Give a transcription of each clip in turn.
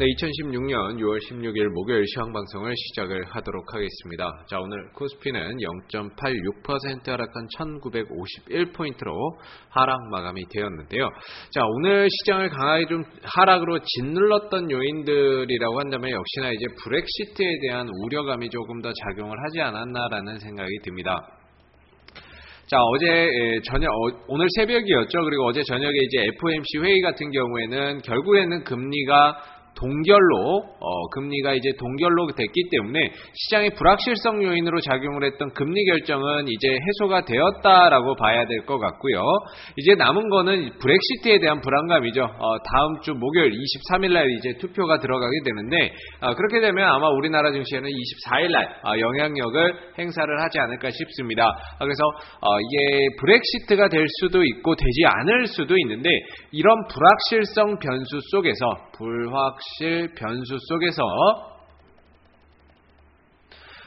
네, 2016년 6월 16일 목요일 시황 방송을 시작을 하도록 하겠습니다. 자, 오늘 코스피는 0.86% 하락한 1951포인트로 하락 마감이 되었는데요. 자, 오늘 시장을 강하게 좀 하락으로 짓눌렀던 요인들이라고 한다면 역시나 이제 브렉시트에 대한 우려감이 조금 더 작용을 하지 않았나라는 생각이 듭니다. 자, 어제 예, 저녁, 어, 오늘 새벽이었죠. 그리고 어제 저녁에 이제 FOMC 회의 같은 경우에는 결국에는 금리가 동결로 어, 금리가 이제 동결로 됐기 때문에 시장의 불확실성 요인으로 작용을 했던 금리 결정은 이제 해소가 되었다라고 봐야 될 것 같고요. 이제 남은 거는 브렉시트에 대한 불안감이죠. 어, 다음 주 목요일 23일 날 이제 투표가 들어가게 되는데 어, 그렇게 되면 아마 우리나라 증시에는 24일 날 어, 영향력을 행사를 하지 않을까 싶습니다. 어, 그래서 어, 이게 브렉시트가 될 수도 있고 되지 않을 수도 있는데 이런 불확실성 변수 속에서 불확 실 변수 속에서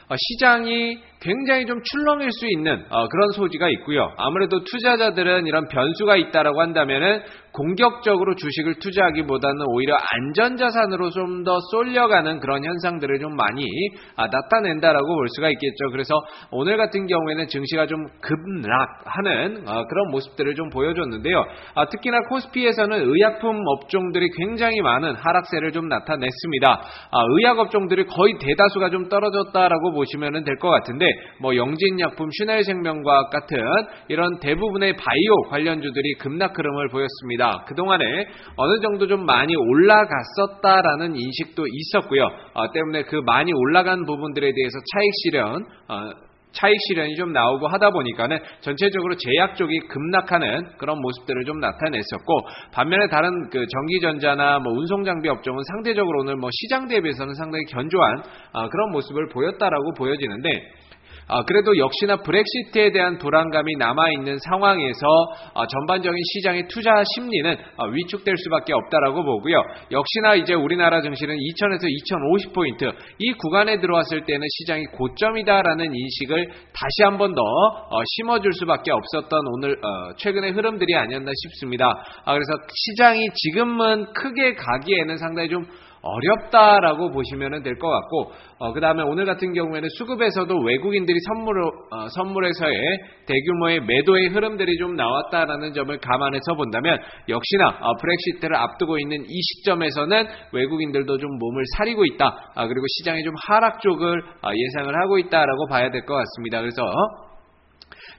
어, 시장이 굉장히 좀 출렁일 수 있는 어, 그런 소지가 있고요. 아무래도 투자자들은 이런 변수가 있다라고 한다면은 공격적으로 주식을 투자하기보다는 오히려 안전자산으로 좀 더 쏠려가는 그런 현상들을 좀 많이 아, 나타낸다라고 볼 수가 있겠죠. 그래서 오늘 같은 경우에는 증시가 좀 급락하는 어, 그런 모습들을 좀 보여줬는데요. 아, 특히나 코스피에서는 의약품 업종들이 굉장히 많은 하락세를 좀 나타냈습니다. 아, 의약 업종들이 거의 대다수가 좀 떨어졌다라고 보시면 될 것 같은데 뭐 영진약품, 슈넬생명과학 같은 이런 대부분의 바이오 관련주들이 급락 흐름을 보였습니다. 그동안에 어느 정도 좀 많이 올라갔었다라는 인식도 있었고요. 어, 때문에 그 많이 올라간 부분들에 대해서 차익 실현 어, 차익 실현이 좀 나오고 하다 보니까는 전체적으로 제약 쪽이 급락하는 그런 모습들을 좀 나타냈었고 반면에 다른 그 전기전자나 뭐 운송장비 업종은 상대적으로 오늘 뭐 시장 대비해서는 상당히 견조한 어, 그런 모습을 보였다라고 보여지는데 아, 그래도 역시나 브렉시트에 대한 불안감이 남아있는 상황에서 아, 전반적인 시장의 투자 심리는 아, 위축될 수밖에 없다라고 보고요. 역시나 이제 우리나라 증시는 2000에서 2050포인트 이 구간에 들어왔을 때는 시장이 고점이다라는 인식을 다시 한 번더 어, 심어줄 수밖에 없었던 오늘 어, 최근의 흐름들이 아니었나 싶습니다. 그래서 시장이 지금은 크게 가기에는 상당히 좀 어렵다라고 보시면 될 것 같고 어, 그 다음에 오늘 같은 경우에는 수급에서도 외국인들이 선물, 어, 선물에서의 대규모의 매도의 흐름들이 좀 나왔다라는 점을 감안해서 본다면 역시나 어, 브렉시트를 앞두고 있는 이 시점에서는 외국인들도 좀 몸을 사리고 있다 아, 그리고 시장이 좀 하락 쪽을 어, 예상을 하고 있다라고 봐야 될 것 같습니다. 그래서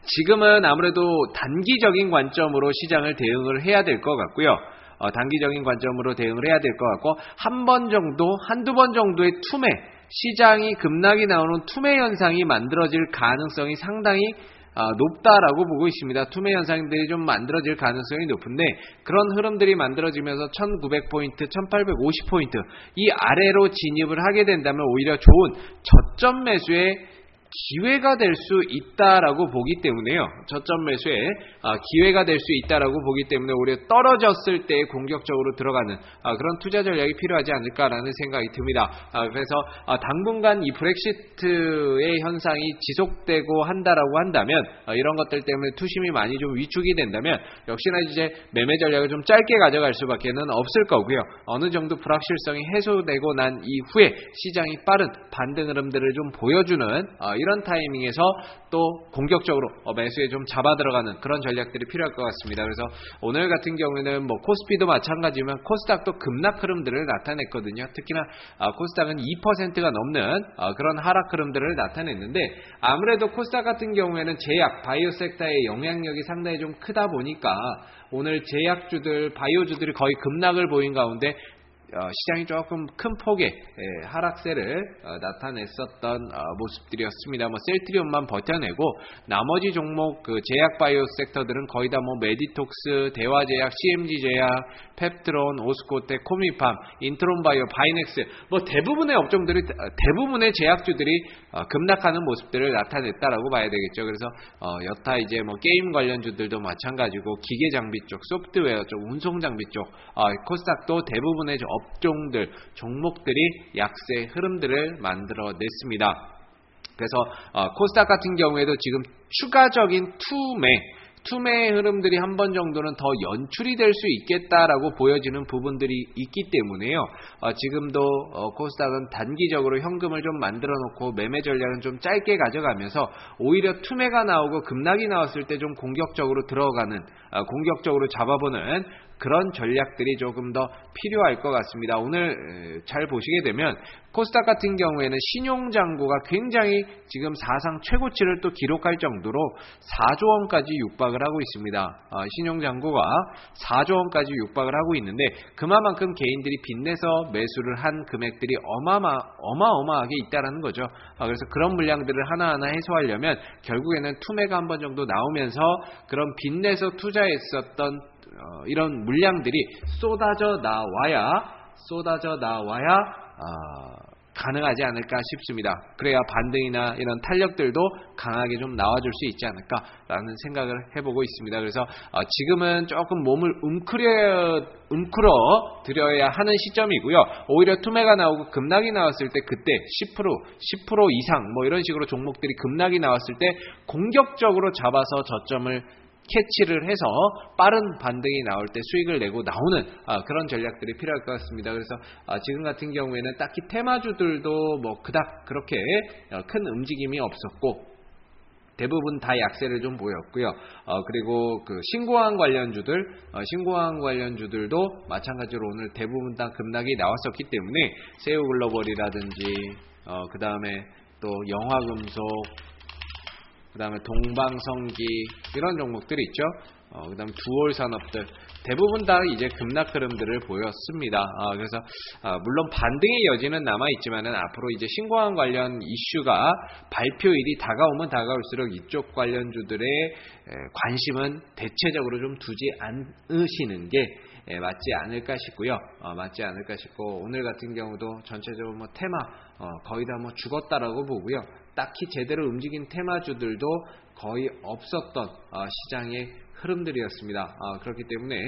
지금은 아무래도 단기적인 관점으로 시장을 대응을 해야 될 것 같고요. 어, 단기적인 관점으로 대응을 해야 될 것 같고 한 번 정도 한두 번 정도의 투매 시장이 급락이 나오는 투매 현상이 만들어질 가능성이 상당히 어, 높다라고 보고 있습니다. 투매 현상들이 좀 만들어질 가능성이 높은데 그런 흐름들이 만들어지면서 1900포인트, 1850포인트 이 아래로 진입을 하게 된다면 오히려 좋은 저점 매수에 기회가 될 수 있다라고 보기 때문에요. 저점 매수에 아, 기회가 될 수 있다라고 보기 때문에 오히려 떨어졌을 때 공격적으로 들어가는 아, 그런 투자 전략이 필요하지 않을까라는 생각이 듭니다. 아, 그래서 당분간 이 브렉시트의 현상이 지속되고 한다라고 한다면 이런 것들 때문에 투심이 많이 좀 위축이 된다면 역시나 이제 매매 전략을 좀 짧게 가져갈 수밖에는 없을 거고요. 어느 정도 불확실성이 해소되고 난 이후에 시장이 빠른 반등 흐름들을 좀 보여주는 이런 타이밍에서 또 공격적으로 어, 매수에 좀 잡아 들어가는 그런 전략들이 필요할 것 같습니다. 그래서 오늘 같은 경우에는 뭐 코스피도 마찬가지지만 코스닥도 급락 흐름들을 나타냈거든요. 특히나 아, 코스닥은 2%가 넘는 아, 그런 하락 흐름들을 나타냈는데 아무래도 코스닥 같은 경우에는 제약, 바이오 섹터의 영향력이 상당히 좀 크다 보니까 오늘 제약주들, 바이오주들이 거의 급락을 보인 가운데 어, 시장이 조금 큰 폭의 예, 하락세를 어, 나타냈었던 어, 모습들이었습니다. 뭐 셀트리온만 버텨내고 나머지 종목 그 제약 바이오 섹터들은 거의 다 뭐 메디톡스, 대화제약, CMG 제약, 펩트론, 오스코테, 코미팜, 인트론 바이오, 바이넥스 뭐 대부분의 업종들이 대부분의 제약주들이 급락하는 모습들을 나타냈다라고 봐야 되겠죠. 그래서 여타 이제 뭐 게임 관련주들도 마찬가지고 기계 장비 쪽, 소프트웨어 쪽, 운송 장비 쪽 코스닥도 대부분의 업 종들, 종목들이 약세 흐름들을 만들어 냈습니다. 그래서 어, 코스닥 같은 경우에도 지금 추가적인 투매 투매의 흐름들이 한 번 정도는 더 연출이 될 수 있겠다라고 보여지는 부분들이 있기 때문에요. 어, 지금도 어, 코스닥은 단기적으로 현금을 좀 만들어 놓고 매매 전략은 좀 짧게 가져가면서 오히려 투매가 나오고 급락이 나왔을 때 좀 공격적으로 들어가는 어, 공격적으로 잡아보는 그런 전략들이 조금 더 필요할 것 같습니다. 오늘 잘 보시게 되면 코스닥 같은 경우에는 신용장고가 굉장히 지금 사상 최고치를 또 기록할 정도로 4조 원까지 육박을 하고 있습니다. 아, 신용장고가 4조 원까지 육박을 하고 있는데 그만큼 개인들이 빚내서 매수를 한 금액들이 어마마, 어마어마하게 있다라는 거죠. 아, 그래서 그런 물량들을 하나하나 해소하려면 결국에는 투매가 한 번 정도 나오면서 그런 빚내서 투자했었던 어, 이런 물량들이 쏟아져 나와야 쏟아져 나와야 어, 가능하지 않을까 싶습니다. 그래야 반등이나 이런 탄력들도 강하게 좀 나와줄 수 있지 않을까라는 생각을 해보고 있습니다. 그래서 어, 지금은 조금 몸을 움크려 움크러 드려야 하는 시점이고요. 오히려 투매가 나오고 급락이 나왔을 때 그때 10% 10% 이상 뭐 이런 식으로 종목들이 급락이 나왔을 때 공격적으로 잡아서 저점을 캐치를 해서 빠른 반등이 나올 때 수익을 내고 나오는 아, 그런 전략들이 필요할 것 같습니다. 그래서 아, 지금 같은 경우에는 딱히 테마주들도 뭐 그닥 그렇게 어, 큰 움직임이 없었고 대부분 다 약세를 좀 보였고요. 어, 그리고 그 신고항 관련주들, 어, 신고항 관련주들도 마찬가지로 오늘 대부분 다 급락이 나왔었기 때문에 세우 글로벌이라든지 어, 그 다음에 또 영화금속, 그 다음에 동방성기 이런 종목들이 있죠. 어, 그 다음에 두월 산업들 대부분 다 이제 급락 흐름들을 보였습니다. 아, 그래서 아, 물론 반등의 여지는 남아 있지만은 앞으로 이제 신고항 관련 이슈가 발표일이 다가오면 다가올수록 이쪽 관련주들의 관심은 대체적으로 좀 두지 않으시는 게 맞지 않을까 싶고요. 어, 맞지 않을까 싶고 오늘 같은 경우도 전체적으로 뭐 테마 어, 거의 다 뭐 죽었다라고 보고요. 딱히 제대로 움직인 테마주들도 거의 없었던 어, 시장의 흐름들이었습니다. 어, 그렇기 때문에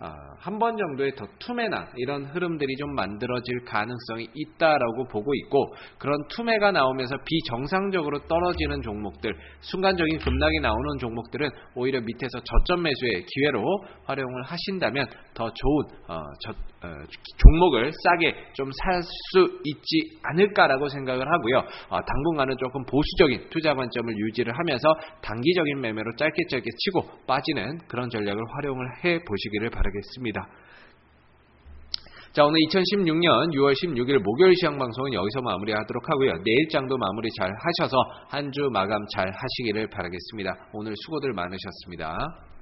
어, 한번 정도의 더 투매나 이런 흐름들이 좀 만들어질 가능성이 있다라고 보고 있고 그런 투매가 나오면서 비정상적으로 떨어지는 종목들 순간적인 급락이 나오는 종목들은 오히려 밑에서 저점 매수의 기회로 활용을 하신다면 더 좋은 어, 저, 어, 종목을 싸게 좀 살 수 있지 않을까라고 생각을 하고요. 어, 당분간은 조금 보수적인 투자 관점을 유지를 하면서 단기적인 매매로 짧게 짧게 치고 빠지는 그런 전략을 활용을 해 보시기를 바라겠습니다. 자, 오늘 2016년 6월 16일 목요일 시황 방송은 여기서 마무리하도록 하고요. 내일 장도 마무리 잘 하셔서 한 주 마감 잘 하시기를 바라겠습니다. 오늘 수고들 많으셨습니다.